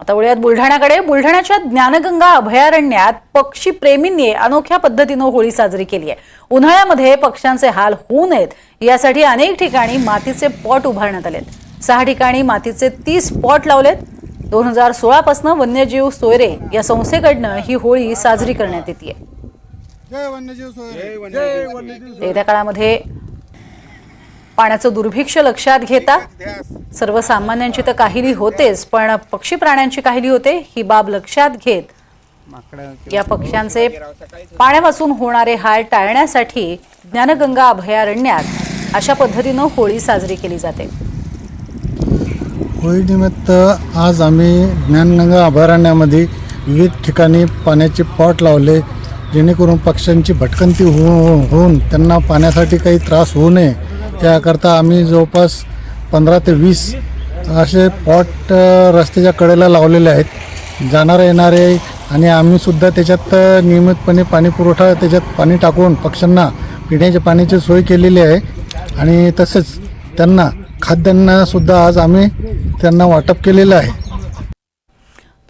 आता वळूयात बुलढाण्याकडे. बुलढाण्याच्या ज्ञानगंगा अभयारण्यात पक्षी प्रेमींनी अनोख्या पद्धतीनं होळी साजरी केली आहे. उन्हाळ्यामध्ये पक्ष्यांचे हाल होऊ नयेत. यासाठी अनेक ठिकाणी मातीचे पॉट उभारण्यात आलेत. सहा ठिकाणी मातीचे तीस पॉट लावलेत. दोन हजार सोळा पासून वन्यजीव सोयरे या संस्थेकडनं ही होळी साजरी करण्यात येते जय वन्यजीव सोय जय वन्यजीव येत्या काळामध्ये पाण्याचं दुर्भिक्ष लक्षात घेता? सर्वसामान्यांची तर काहिली होतेच पण पक्षी प्राण्यांची काहिली होते ही बाब लक्षात घेत. या पक्ष्यांचे पाण्यापासून होणारे हाल टाळण्यासाठी ज्ञानगंगा अभयारण्यात अशा पद्धतीनं होळी साजरी केली जाते. होळीनिमित्त आज आम्ही ज्ञानगंगा अभयारण्यामध्ये विविध ठिकाणी पाण्याचे पॉट लावले जेणेकरून पक्ष्यांची भटकंती हो होऊन त्यांना पाण्यासाठी काही त्रास होऊ नये. त्याकरता आम्ही जवळपास पंधरा ते वीस असे पॉट रस्त्याच्या कडेला लावलेले आहेत. जाणारे येणारे आणि आम्हीसुद्धा त्याच्यात नियमितपणे पाणी पुरवठा त्याच्यात पाणी टाकून पक्ष्यांना पिण्याच्या पाण्याची सोय केलेली आहे. आणि तसेच त्यांना खाद्यांनासुद्धा आज आम्ही त्यांना वाटप केलेलं आहे.